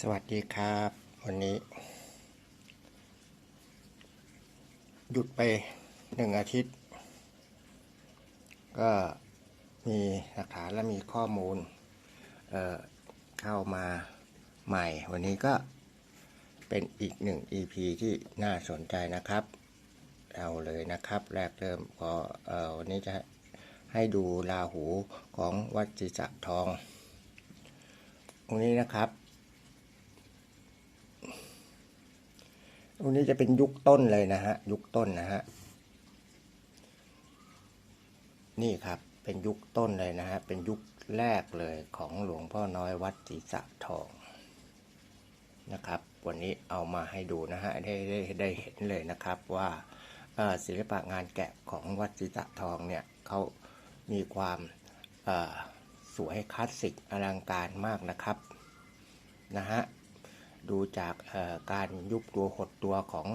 สวัสดีครับ วันนี้ หยุดไปหนึ่งอาทิตย์ ก็มีหลักฐานและมีข้อมูลเเข้ามาใหม่ วันนี้ก็เป็นอีกหนึ่ง EP ที่น่าสนใจนะครับเอาเลยนะครับ แรกเริ่มก็เอ่อวันนี้จะให้ดูราหูของวัดจิจักทอง ตรงนี้นะครับ รงนี้จะเป็นยุคต้นเลยนะฮะ ยุคต้นนะฮะ นี่ครับ เป็นยุคต้นเลยนะฮะ เป็นยุคแรกเลยของหลวงพ่อน้อยวัดศรีสะทองนะครับ วันนี้เอามาให้ดูนะฮะ ได้ได้ได้เห็นเลยนะครับว่าศิลปะงานแกะของวัดศรีสะทองเนี่ยเขามีความสวยคลาสสิกอลังการมากนะครับนะฮะ ดูจากการยุบตัวหดตัวของ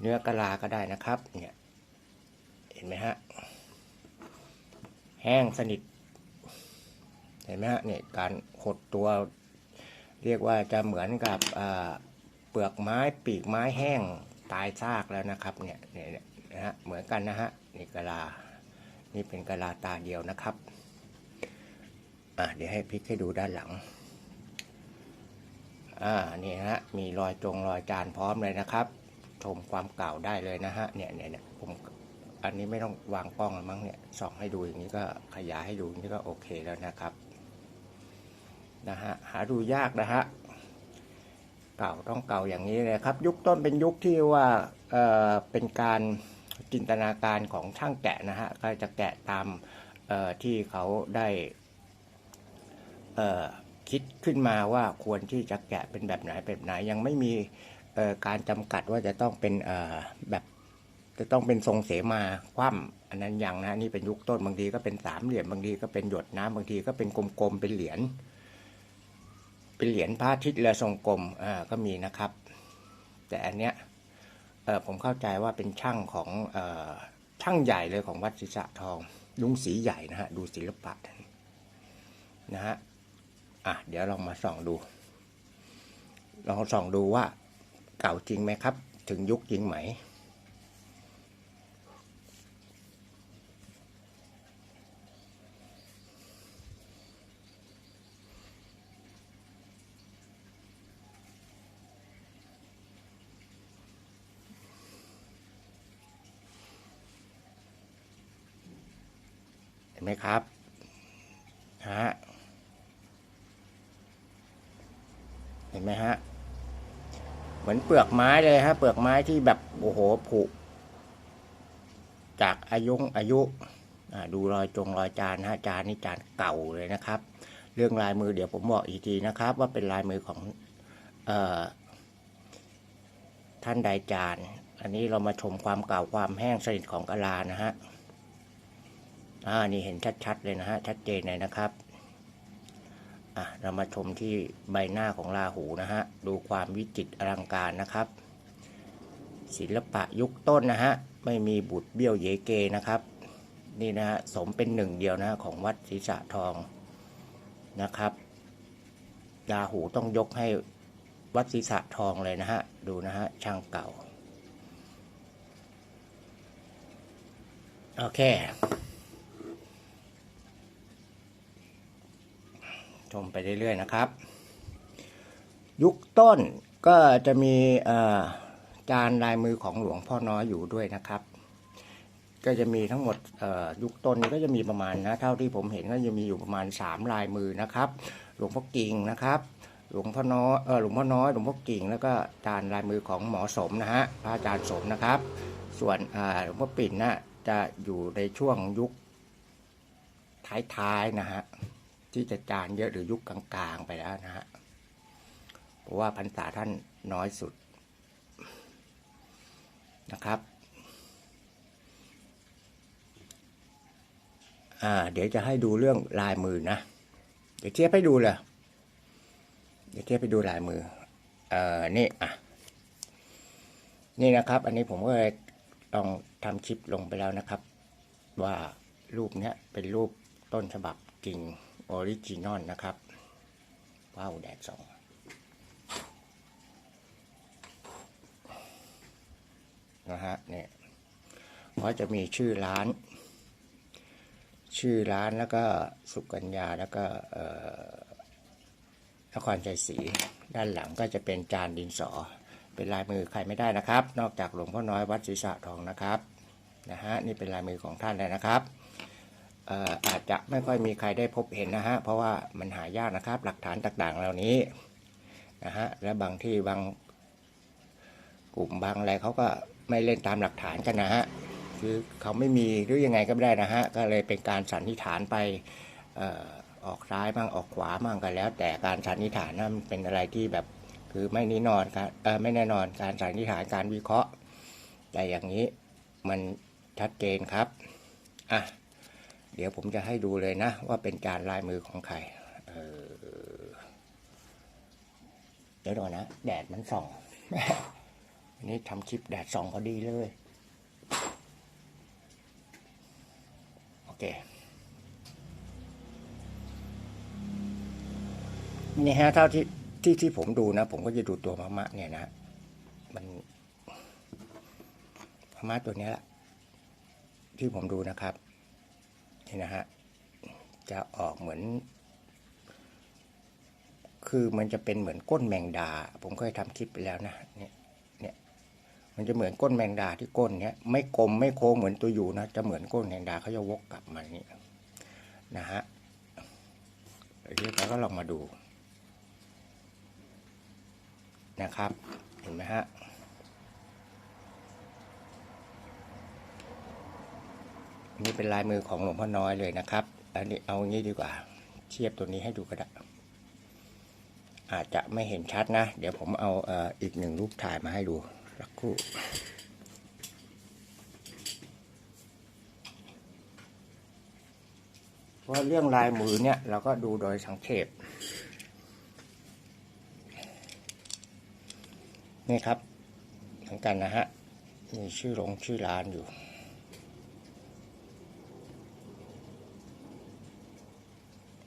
เนื้อกะลาก็ได้นะครับ เนี่ย เห็นไหมฮะ แห้งสนิท เห็นไหมฮะ เนี่ย การหดตัว เรียกว่าจะเหมือนกับเปลือกไม้ปีกไม้แห้งตายซากแล้วนะครับ เนี่ย เนี่ยเนี่ยนะฮะ เหมือนกันนะฮะ นี่กะลา นี่เป็นกะลาตาเดียวนะครับ อะเดี๋ยวให้พลิกให้ดูด้านหลัง อ่านี่ฮะมีรอยจงรอยจานพร้อมเลยนะครับ ชมความเก่าได้เลยนะฮะเนี่ยเนี่ยเนี่ยผมอันนี้ไม่ต้องวางกล้องแล้วมั้งเนี่ยส่องให้ดูอย่างนี้ก็ขยายให้ดูอย่างนี้ก็โอเคแล้วนะครับนะฮะหาดูยากนะฮะเก่าต้องเก่าอย่างนี้เลยครับ ยุคต้นเป็นยุคที่ว่าเอ่อเป็นการจินตนาการของช่างแกะนะฮะก็จะแกะตามเอ่อที่เขาได้เอ่อ คิดขึ้นมาว่าควรที่จะแกะเป็นแบบไหนแบบไหนยังไม่มีการจำกัดว่าจะต้องเป็นแบบจะต้องเป็นทรงเสมาคว่ำอันนั้นยังนะนี่เป็นยุคต้นบางทีก็เป็นสามเหลี่ยมบางทีก็เป็นหยดน้ำบางทีก็เป็นกลมๆเป็นเหรียญเป็นเหรียญพระอาทิตย์เรือทรงกลมอ่าก็มีนะครับ แต่อันเนี้ยเออผมเข้าใจว่าเป็นช่างของเออช่างใหญ่เลยของวัดศิษะทองลุงสีใหญ่นะฮะดูศิลปะนะฮะ อะเดี๋ยวลองมาส่องดู ลองส่องดูว่าเก่าจริงไหมครับ ถึงยุคจริงไหม เห็นไหมครับฮะ เห็ นไหมฮะ เหมือนเปลือกไม้เลยฮะ เปลือกไม้ที่แบบโอ้โหผุ จากอายุอายุดูรอยจงรอยจานนะฮะจานนี่จานเก่าเลยนะครับ เรื่องลายมือเดี๋ยวผมบอกอีกทีนะครับ ว่าเป็นลายมือของออท่านใดจาน อันนี้เรามาชมความเก่าความแห้งสนิทของกะลานะฮะอ่านี่เห็นชัดๆเลยนะฮะชัดเจนเลยนะครับ อะเรามาชมที่ใบหน้าของราหูนะฮะ ดูความวิจิตรอลังการนะครับ ศิลปะยุคต้นนะฮะ ไม่มีบุตรเบี้ยวเยเกนะครับ นี่นะฮะ สมเป็นหนึ่งเดียวนะของวัดศรีสะทองนะครับ ราหูต้องยกให้วัดศรีสะทองเลยนะฮะ ดูนะฮะ ช่างเก่า โอเค ชมไปเรื่อยๆนะครับ ยุคต้นก็จะมีจานลายมือของหลวงพ่อน้อยอยู่ด้วยนะครับ ก็จะมีทั้งหมดยุคต้นนี้ก็จะมีประมาณนะเท่าที่ผมเห็นก็จะมีอยู่ประมาณสามลายมือนะครับ หลวงพ่อกิ่งนะครับหลวงพ่อน้อยเออหลวงพ่อน้อย หลวงพ่อกิ่ง แล้วก็จานลายมือของหมอสมนะฮะ พระอาจารย์สมนะครับ ส่วนหลวงพ่อปิ่นน่ะจะอยู่ในช่วงยุคท้ายๆนะฮะ ที่จะจานเยอะหรือยุคกลางๆไปแล้วนะฮะ เพราะว่าพรรษาท่านน้อยสุดนะครับ อ่า เดี๋ยวจะให้ดูเรื่องลายมือนะ เดี๋ยวเทียบให้ดูเลย เดี๋ยวเทียบให้ดูลายมือ เอ่อ นี่อะ นี่นะครับ อันนี้ผมก็เลยลองทำคลิปลงไปแล้วนะครับ ว่ารูปเนี้ยเป็นรูปต้นฉบับจริง อริจินอลนะครับว้าวแดดสองนะฮะเนี่ยก็จะมีชื่อร้าน ชื่อร้านแล้วก็สุกัญญาแล้วก็นครใจสีด้านหลังก็จะเป็นจานดินสอ เป็นลายมือใครไม่ได้นะครับ นอกจากหลวงพ่อน้อยวัดศรีสะทองนะครับนะฮะนี่เป็นลายมือของท่านเลยนะครับ อาจจะไม่ค่อยมีใครได้พบเห็นนะฮะ เพราะว่ามันหายากนะครับ หลักฐานต่างๆเหล่านี้นะฮะ และบางที่บางกลุ่มบางอะไรเขาก็ไม่เล่นตามหลักฐานกันนะฮะ คือเขาไม่มีหรือยังไงก็ไม่ได้นะฮะ ก็เลยเป็นการสันนิษฐานไปออกซ้ายบ้างออกขวาบ้างกันแล้ว แต่การสันนิษฐานนั้นเป็นอะไรที่แบบคือไม่แน่นอนการไม่แน่นอนการสันนิษฐานการวิเคราะห์ แต่อย่างนี้มันชัดเจนครับ อะ เดี๋ยวผมจะให้ดูเลยนะ ว่าเป็นการลายมือของใครเเดี๋ยวก่อนนะ แดดมันส่องอันนี้ทำคลิปแดดส่องพอดีเลย โอเค นี่ฮะเท่าที่ที่ที่ผมดูนะ ผมก็จะดูตัวมะมะเนี่ยนะ มันมะมะตัวนี้แหละที่ผมดูนะครับ นี่นะฮะจะออกเหมือน คือมันจะเป็นเหมือนก้นแมงดา ผมเคยทำคลิปไปแล้วนะเนี่ยเนี่ยมันจะเหมือนก้นแมงดาที่ก้นเนี้ยไม่กลมไม่โค้งเหมือนตัวอยู่นะจะเหมือนก้นแมงดาเขาจะวกกลับมาอย่างนี้นะฮะเดี๋ยวเราก็ลองมาดูนะครับ เห็นไหมฮะ นี่เป็นลายมือของหลวงพ่อน้อยเลยนะครับอันนี้เอางี้ดีกว่า เทียบตัวนี้ให้ดูก็ได้อาจจะไม่เห็นชัดนะ เดี๋ยวผมเอาเอ,อ,อีกหนึ่งรูปถ่ายมาให้ดูสักครู่เพราะเรื่องลายมือเนี่ยเราก็ดูโดยสังเกตนี่ครับเหมือนกันนะฮะมีชื่อโรงชื่อร้านอยู่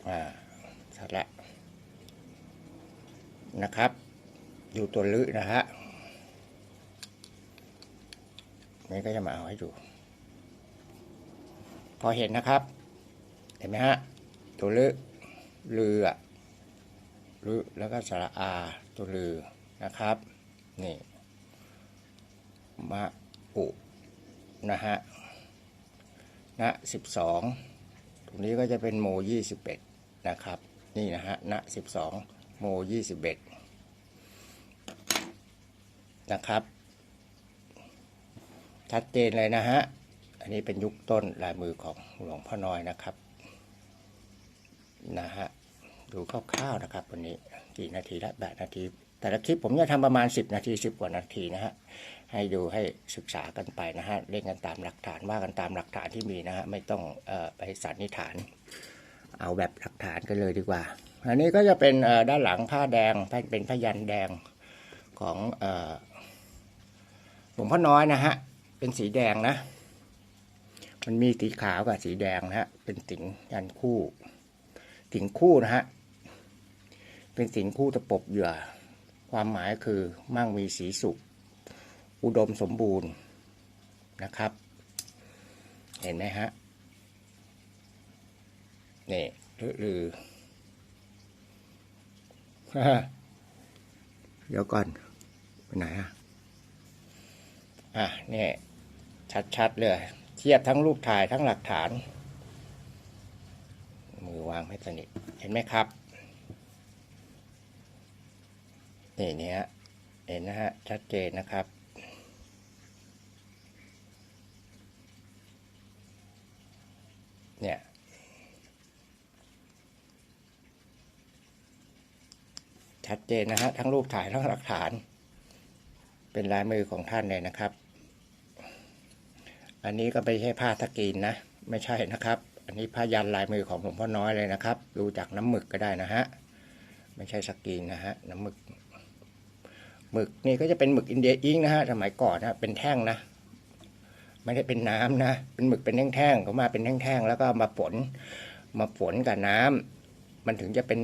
อ่าชัดแล้วนะครับดูตัวลึนะฮะนี่ก็จะมาเอาให้ดู พอเห็นนะครับ เห็นไหมฮะ ตัวลึเรือลึแล้วก็สระอาตัวลือนะครับ นี่มะอุนะฮะณสิบสองตรงนี้ก็จะเป็นโมยี่สิบเอ็ด นะครับ นี่นะฮะณสิบสองโมยี่สิบเอ็ดนะครับ ชัดเจนเลยนะฮะ อันนี้เป็นยุคต้นลายมือของหลวงพ่อน้อยนะครับ นะฮะ ดูคร่าวๆนะครับ วันนี้กี่นาทีละแปดนาที แต่ละคลิปผมจะทำประมาณ 10 นาที 10 กว่านาทีนะฮะ ให้ดูให้ศึกษากันไปนะฮะ เล่นกันตามหลักฐานว่ากันตามหลักฐานที่มีนะฮะ ไม่ต้องออไปสันนิษฐาน เอาแบบหลักฐานกันเลยดีกว่า อันนี้ก็จะเป็นด้านหลังผ้าแดงเป็นพยันแดงของหลวงพ่อน้อยนะฮะ เป็นสีแดงนะ มันมีสีขาวกับสีแดงนะฮะ เป็นสิงยันคู่ สิงคู่นะฮะ เป็นสิงคู่ตะปบเหยื่อ ความหมายคือมั่งมีสีสุข อุดมสมบูรณ์นะครับ เห็นไหมฮะ นี่ลือลือเดี๋ยวก่อนไปไหนอะ อะนี่ชัดๆเลย เทียบทั้งรูปถ่ายทั้งหลักฐาน มือวางไม่สนิทเห็นไหมครับนี่เนี้ยเห็นนะฮะ ชัดเจนนะครับ เนี่ย ชัดเจนนะฮะทั้งรูปถ่ายทั้งหลักฐาน เป็นลายมือของท่านเลยนะครับ อันนี้ก็ไม่ใช่ผ้าสกรีนนะ ไม่ใช่นะครับ อันนี้ผ้ายันลายมือของหลวงพ่อน้อยเลยนะครับ ดูจากน้ำหมึกก็ได้นะฮะไม่ใช่สกรีนนะฮะน้ำหมึกหมึกนี่ก็จะเป็นหมึกอินเดียอิงนะฮะสมัยก่อนนะเป็นแท่งนะไม่ได้เป็นน้ำนะ เป็นหมึกเป็นแท่งๆเขามาเป็นแท่งๆแล้วก็มาฝนมาฝนกับน้ำมันถึงจะเป็น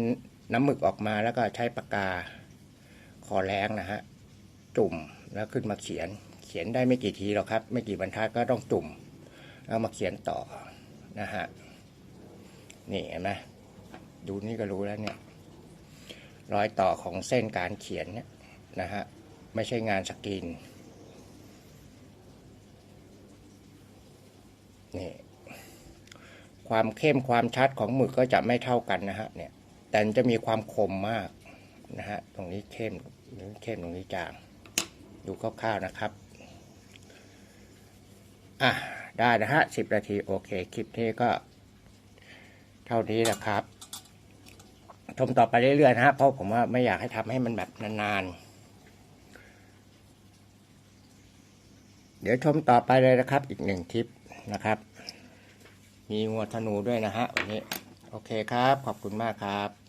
น้ำหมึกออกมาแล้วก็ใช้ปากกาคอแรงนะฮะจุ่มแล้วขึ้นมาเขียน เขียนได้ไม่กี่ทีหรอกครับ ไม่กี่บรรทัดก็ต้องจุ่มแล้วมาเขียนต่อนะฮะนี่เห็นไหมดูนี่ก็รู้แล้วเนี่ยรอยต่อของเส้นการเขียนเนี่ยนะฮะไม่ใช่งานสกรีนนี่ความเข้มความชัดของหมึกก็จะไม่เท่ากันนะฮะเนี่ย แต่จะมีความคมมากนะฮะตรงนี้เข้มตรงนี้เข้มตรงนี้จาง ดูคร่าวๆนะครับอะได้นะฮะสิบนาทีโอเคคลิปนี้ก็ เท่านี้แหละครับชมต่อไปเรื่อยๆนะฮะเพราะผมว่าไม่อยากให้ทำให้มันแบบนานๆเดี๋ยวชมต่อไปเลยนะครับ อีกหนึ่งคลิปนะครับ มีงัวธนูด้วยนะฮะวันนี้ โอเคครับ ขอบคุณมากครับ